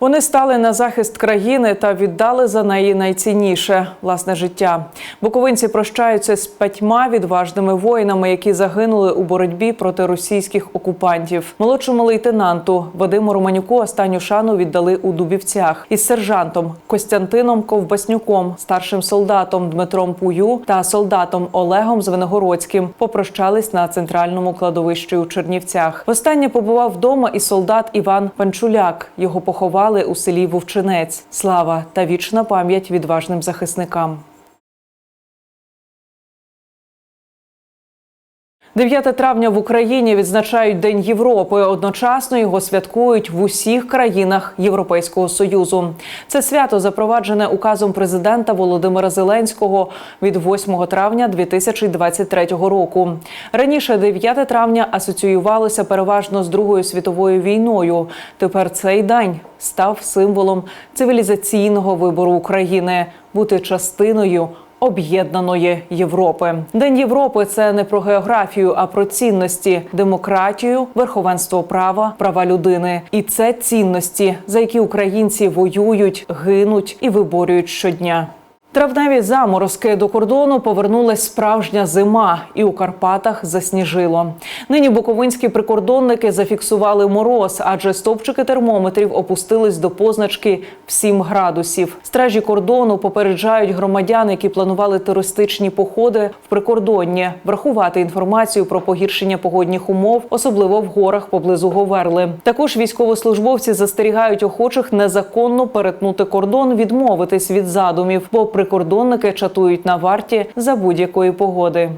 Вони стали на захист країни та віддали за неї найцінніше власне життя. Буковинці прощаються з п'ятьма відважними воїнами, які загинули у боротьбі проти російських окупантів. Молодшому лейтенанту Вадиму Романюку останню шану віддали у Дубівцях із сержантом Костянтином Ковбаснюком, старшим солдатом Дмитром Пую та солдатом Олегом Звенигородським попрощались на центральному кладовищі у Чернівцях. Востаннє побував вдома і солдат Іван Панчуляк. Його поховали у селі Вовчинець. Слава та вічна пам'ять відважним захисникам. 9 травня в Україні відзначають День Європи. Одночасно його святкують в усіх країнах Європейського союзу. Це свято запроваджене указом президента Володимира Зеленського від 8 травня 2023 року. Раніше 9 травня асоціювалося переважно з Другою світовою війною. Тепер цей день став символом цивілізаційного вибору України бути частиною об'єднаної Європи. День Європи це не про географію, а про цінності, демократію, верховенство права, права людини. І це цінності, за які українці воюють, гинуть і виборюють щодня. Травневі заморозки до кордону повернулась справжня зима, і у Карпатах засніжило. Нині буковинські прикордонники зафіксували мороз, адже стовпчики термометрів опустились до позначки в 7 градусів. Стражі кордону попереджають громадян, які планували туристичні походи в прикордонні, врахувати інформацію про погіршення погодних умов, особливо в горах поблизу Говерли. Також військовослужбовці застерігають охочих незаконно перетнути кордон, відмовитись від задумів, бо прикордонники чатують на варті за будь-якої погоди.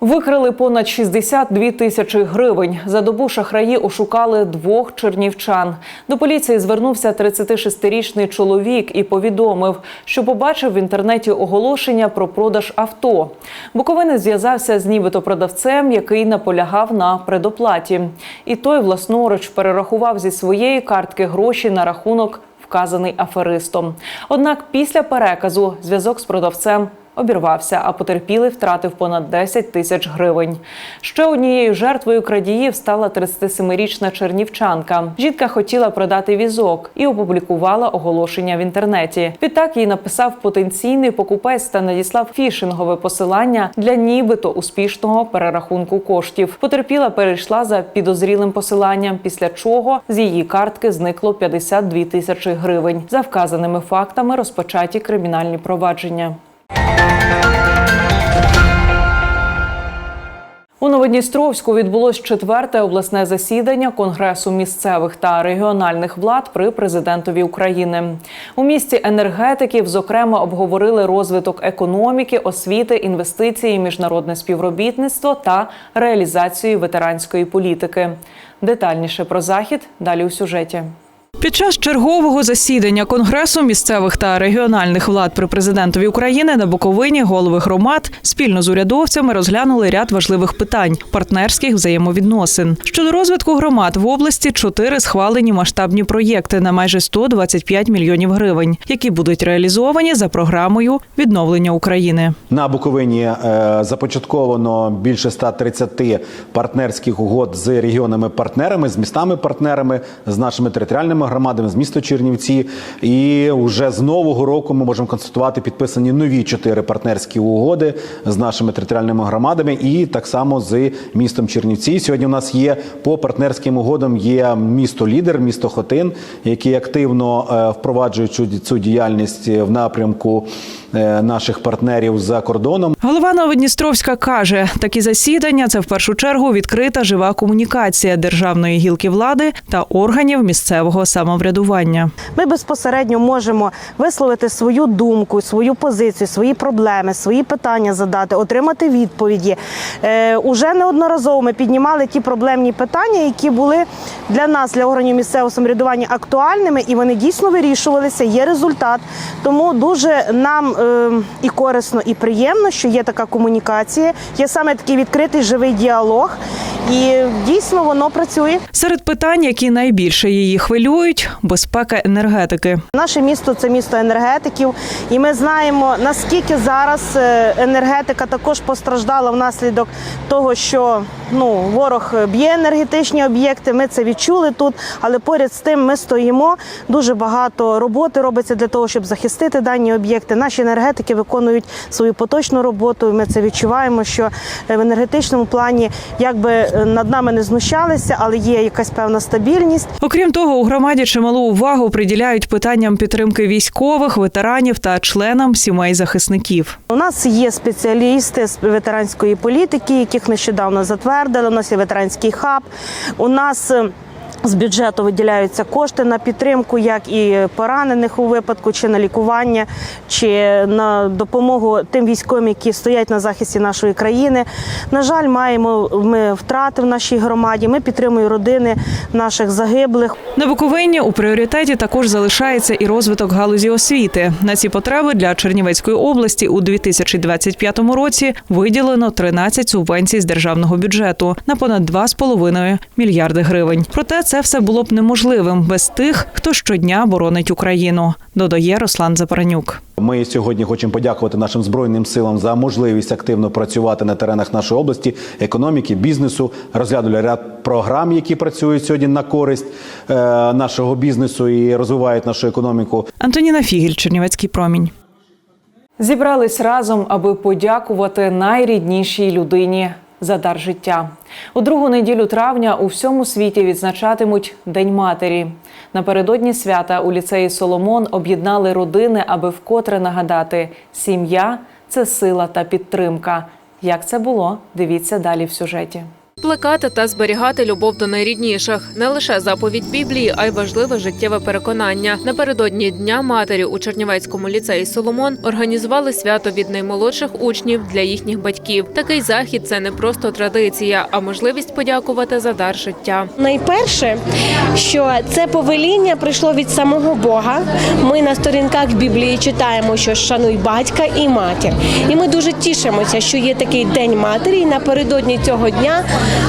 Викрили понад 62 тисячі гривень. За добу шахраї ошукали двох чернівчан. До поліції звернувся 36-річний чоловік і повідомив, що побачив в інтернеті оголошення про продаж авто. Буковинець зв'язався з нібито продавцем, який наполягав на предоплаті. І той власноруч перерахував зі своєї картки гроші на рахунок вказаний аферистом. Однак після переказу зв'язок з продавцем обірвався, а потерпілий втратив понад 10 тисяч гривень. Ще однією жертвою крадіїв стала 37-річна чернівчанка. Жінка хотіла продати візок і опублікувала оголошення в інтернеті. Відтак їй написав потенційний покупець та надіслав фішингове посилання для нібито успішного перерахунку коштів. Потерпіла перейшла за підозрілим посиланням, після чого з її картки зникло 52 тисячі гривень. За вказаними фактами розпочаті кримінальні провадження. У Новодністровську відбулось четверте обласне засідання Конгресу місцевих та регіональних влад при президентові України. У місті енергетиків, зокрема, обговорили розвиток економіки, освіти, інвестиції, міжнародне співробітництво та реалізацію ветеранської політики. Детальніше про захід далі у сюжеті. Під час чергового засідання Конгресу місцевих та регіональних влад при президентові України на Буковині голови громад спільно з урядовцями розглянули ряд важливих питань партнерських взаємовідносин. Щодо розвитку громад в області чотири схвалені масштабні проєкти на майже 125 мільйонів гривень, які будуть реалізовані за програмою відновлення України. На Буковині е, започатковано більше 130 партнерських угод з регіонами-партнерами, з містами-партнерами, з нашими територіальними громадами, з міста Чернівці. І вже з нового року ми можемо констатувати підписані нові чотири партнерські угоди з нашими територіальними громадами і так само з містом Чернівці. Сьогодні у нас є по партнерським угодам є місто лідер, місто Хотин, які активно е, впроваджують цю, цю діяльність в напрямку е, наших партнерів за кордоном. Голова Новодністровська каже, такі засідання це в першу чергу відкрита жива комунікація державної гілки влади та органів місцевого самоврядування. Ми безпосередньо можемо висловити свою думку, свою позицію, свої проблеми, свої питання задати, отримати відповіді. Е, уже неодноразово ми піднімали ті проблемні питання, які були для нас, для органів місцевого самоврядування, актуальними, і вони дійсно вирішувалися. Є результат. Тому дуже нам е, і корисно, і приємно, що є така комунікація, є саме такий відкритий живий діалог, і дійсно воно працює. Серед питань, які найбільше її хвилюють, турбують безпека енергетики. Наше місто це місто енергетиків, і ми знаємо наскільки зараз е, енергетика також постраждала внаслідок того, що ну ворог б'є енергетичні об'єкти. Ми це відчули тут, але поряд з тим ми стоїмо. Дуже багато роботи робиться для того, щоб захистити дані об'єкти. Наші енергетики виконують свою поточну роботу. Ми це відчуваємо, що е, в енергетичному плані якби е, над нами не знущалися, але є якась певна стабільність. Окрім того, у громаді чималу увагу приділяють питанням підтримки військових, ветеранів та членам сімей захисників. У нас є спеціалісти з ветеранської політики, яких нещодавно затвердили. У нас є ветеранський хаб. У нас е, з бюджету виділяються кошти на підтримку, як і поранених у випадку, чи на лікування, чи на допомогу тим військовим, які стоять на захисті нашої країни. На жаль, маємо ми втрати в нашій громаді. Ми підтримуємо родини наших загиблих. На Буковині у пріоритеті також залишається і розвиток галузі освіти. На ці потреби для Чернівецької області у 2025 році виділено 13 субвенцій з державного бюджету на понад 2,5 мільярди гривень. Проте це все було б неможливим без тих, хто щодня боронить Україну. Додає Руслан Запаранюк. Ми сьогодні хочемо подякувати нашим збройним силам за можливість активно працювати на теренах нашої області, економіки, бізнесу. Розглянули ряд програм, які працюють сьогодні на користь е, нашого бізнесу і розвивають нашу економіку. Антоніна Фігіль, Чернівецький промінь. Зібрались разом, аби подякувати найріднішій людині за дар життя. У другу неділю травня у всьому світі відзначатимуть День матері. Напередодні свята у ліцеї Соломон об'єднали родини, аби вкотре нагадати: сім'я це сила та підтримка. Як це було? Дивіться далі в сюжеті. Плекати та зберігати любов до найрідніших не лише заповідь Біблії, а й важливе життєве переконання. Напередодні дня матері у Чернівецькому ліцеї Соломон організували свято від наймолодших учнів для їхніх батьків. Такий захід це не просто традиція, а можливість подякувати за дар життя. Найперше, що це повеління прийшло від самого Бога. Ми на сторінках Біблії читаємо, що шануй батька і матір. І ми дуже тішимося, що є такий день матері. І напередодні цього дня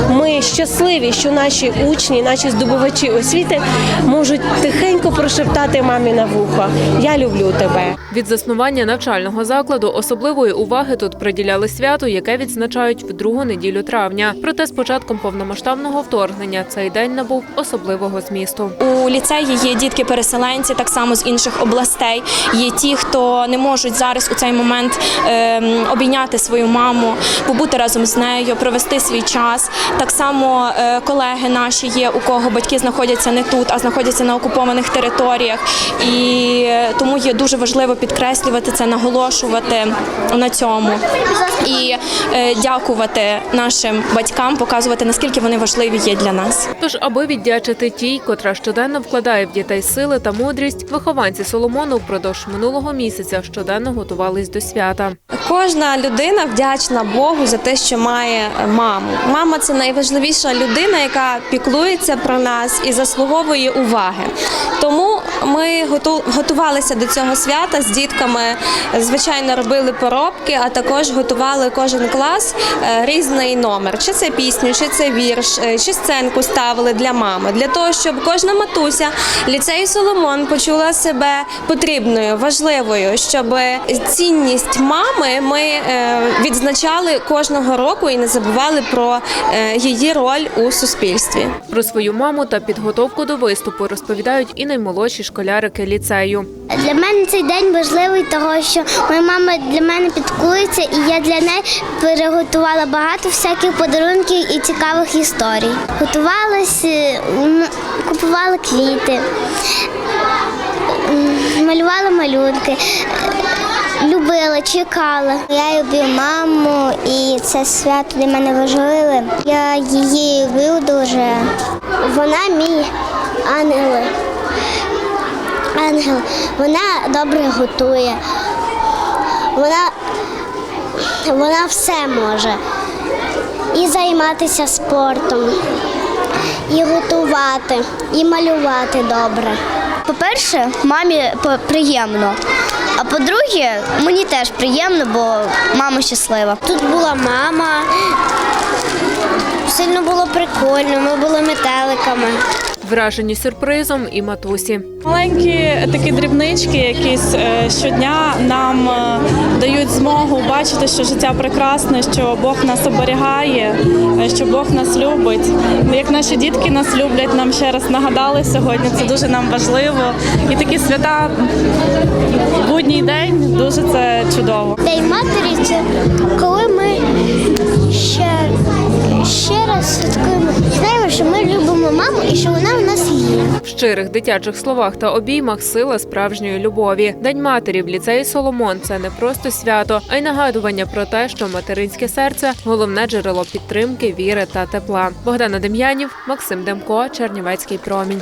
ми щасливі, що наші учні, наші здобувачі освіти можуть тихенько прошептати мамі на вухо Я люблю тебе. Від заснування навчального закладу особливої уваги тут приділяли свято, яке відзначають в другу неділю травня. Проте з початком повномасштабного вторгнення цей день набув особливого змісту. У ліцеї є дітки-переселенці, так само з інших областей. Є ті, хто не можуть зараз у цей момент ем, обійняти свою маму, побути разом з нею, провести свій час. Так само е, колеги наші є, у кого батьки знаходяться не тут, а знаходяться на окупованих територіях. І е, тому є дуже важливо підкреслювати це, наголошувати на цьому і е, дякувати нашим батькам, показувати наскільки вони важливі є для нас. Тож, аби віддячити тій, котра щоденно вкладає в дітей сили та мудрість, вихованці Соломону впродовж минулого місяця щоденно готувались до свята. Кожна людина вдячна Богу за те, що має маму. Мама це найважливіша людина, яка піклується про нас і заслуговує уваги. Тому ми готувалися до цього свята з дітками. Звичайно, робили поробки, а також готували кожен клас е, різний номер. Чи це пісню, чи це вірш, е, чи сценку ставили для мами, для того, щоб кожна матуся ліцею Соломон почула себе потрібною, важливою, щоб цінність мами ми е, відзначали кожного року і не забували про її роль у суспільстві. Про свою маму та підготовку до виступу розповідають і наймолодші школярики ліцею. Для мене цей день важливий, тому що моя мама для мене підкується, і я для неї приготувала багато всяких подарунків і цікавих історій. Готувалася, купувала квіти, малювала малюнки. Любила, чекала. Я люблю маму, і це свято для мене важливе. Я її люблю дуже. Вона мій ангел ангел. Вона добре готує. Вона, вона все може. І займатися спортом, і готувати, і малювати добре. По-перше, мамі приємно. А по-друге, мені теж приємно, бо мама щаслива. Тут була мама. Сильно було прикольно, ми були метеликами. Вражені сюрпризом і матусі. Маленькі такі дрібнички, якісь е, щодня нам е, дають змогу бачити, що життя прекрасне, що Бог нас оберігає, е, що Бог нас любить. Як наші дітки нас люблять, нам ще раз нагадали сьогодні. Це дуже нам важливо. І такі свята будній день дуже це чудово. День матері це коли В щирих дитячих словах та обіймах сила справжньої любові. День матері в ліцеї Соломон це не просто свято, а й нагадування про те, що материнське серце головне джерело підтримки, віри та тепла. Богдана Дем'янів, Максим Демко, Чернівецький промінь.